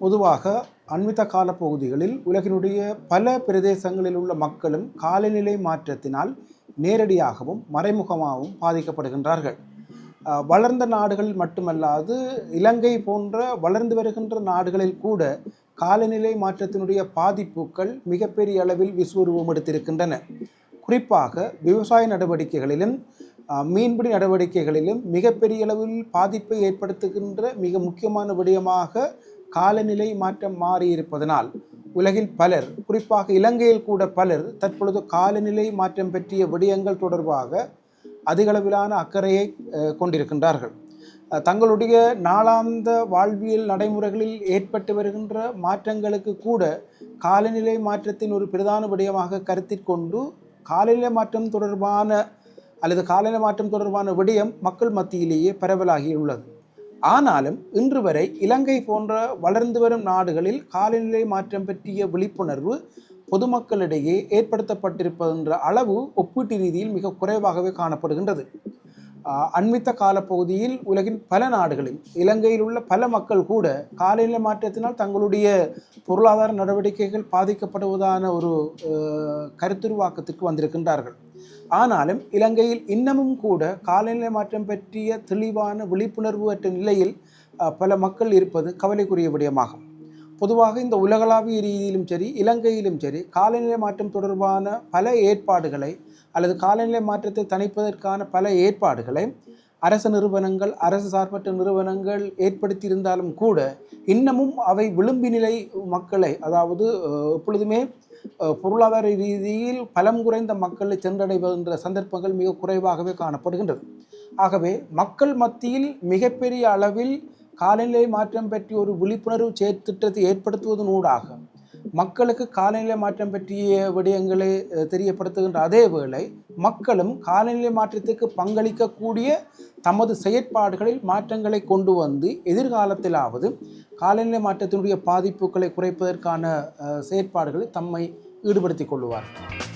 பொதுவாக அண்மித்த கால பகுதிகளில் உலகினுடைய பல பிரதேசங்களில் உள்ள மக்களும் காலநிலை மாற்றத்தினால் நேரடியாகவும் மறைமுகமாகவும் பாதிக்கப்படுகின்றார்கள். வளர்ந்த நாடுகள் மட்டுமல்லாது இலங்கை போன்ற வளர்ந்து வருகின்ற நாடுகளில் கூட காலநிலை மாற்றத்தினுடைய பாதிப்புகள் மிகப்பெரிய அளவில் விஸ்வரூபம் எடுத்திருக்கின்றன. குறிப்பாக விவசாய நடவடிக்கைகளிலும் மீன்பிடி நடவடிக்கைகளிலும் மிகப்பெரிய அளவில் பாதிப்பை ஏற்படுத்துகின்ற மிக முக்கியமான விடயமாக காலநிலை மாற்றம் மாறியிருப்பதனால் உலகில் பலர் குறிப்பாக இலங்கையில் கூட பலர் தற்பொழுது காலநிலை மாற்றம் பற்றிய விடயங்கள் தொடர்பாக அதிகளவிலான அக்கறையை கொண்டிருக்கின்றார்கள். தங்களுடைய நாளாந்த வாழ்வியல் நடைமுறைகளில் ஏற்பட்டு வருகின்ற மாற்றங்களுக்கு கூட காலநிலை மாற்றத்தின் ஒரு பிரதான விடயமாக கருத்தில் கொண்டு காலநிலை மாற்றம் தொடர்பான அல்லது காலநிலை மாற்றம் தொடர்பான விடயம் மக்கள் மத்தியிலேயே பரவலாகியுள்ளது. ஆனாலும் இன்று வரை இலங்கை போன்ற வளர்ந்து வரும் நாடுகளில் காலநிலை மாற்றம் பற்றிய விழிப்புணர்வு பொதுமக்களிடையே ஏற்படுத்தப்பட்டிருப்பதென்ற அளவு ஒப்பீட்டு ரீதியில் மிக குறைவாகவே காணப்படுகின்றது. அண்மித்த காலப்பகுதியில் உலகின் பல நாடுகளில் இலங்கையில் உள்ள பல மக்கள் கூட காலநிலை மாற்றத்தினால் தங்களுடைய பொருளாதார நடவடிக்கைகள் பாதிக்கப்படுவதான ஒரு கருத்துருவாக்கத்துக்கு வந்திருக்கின்றார்கள். ஆனாலும் இலங்கையில் இன்னமும் கூட காலநிலை மாற்றம் பற்றிய தெளிவான விழிப்புணர்வு அற்ற நிலையில் பல மக்கள் இருப்பது கவலைக்குரிய விடயமாகும். பொதுவாக இந்த உலகளாவிய ரீதியிலும் சரி இலங்கையிலும் சரி காலநிலை மாற்றம் தொடர்பான பல ஏற்பாடுகளை அல்லது காலநிலை மாற்றத்தை தணிப்பதற்கான பல ஏற்பாடுகளை அரசு நிறுவனங்கள் அரசு சார்பற்ற நிறுவனங்கள் ஏற்படுத்தியிருந்தாலும் கூட இன்னமும் அவை விளிம்பு நிலை மக்களை அதாவது எப்பொழுதுமே பொருளாதார ரீதியில் பலம் குறைந்த மக்களை சென்றடைவதென்ற சந்தர்ப்பங்கள் மிக குறைவாகவே காணப்படுகின்றது. ஆகவே மக்கள் மத்தியில் மிகப்பெரிய அளவில் காலநிலை மாற்றம் பற்றி ஒரு விழிப்புணர்வு செயற்திட்டத்தை ஏற்படுத்துவதனூடாக மக்களுக்கு காலநிலை மாற்றம் பற்றிய விடயங்களை தெரியப்படுத்துகின்ற அதே வேளை மக்களும் காலநிலை மாற்றத்துக்கு பங்களிக்கக்கூடிய தமது செயற்பாடுகளில் மாற்றங்களை கொண்டு வந்து எதிர்காலத்திலாவது காலநிலை மாற்றத்தினுடைய பாதிப்புகளை குறைப்பதற்கான செயற்பாடுகளில் தம்மை ஈடுபடுத்திக் கொள்ளுவார்கள்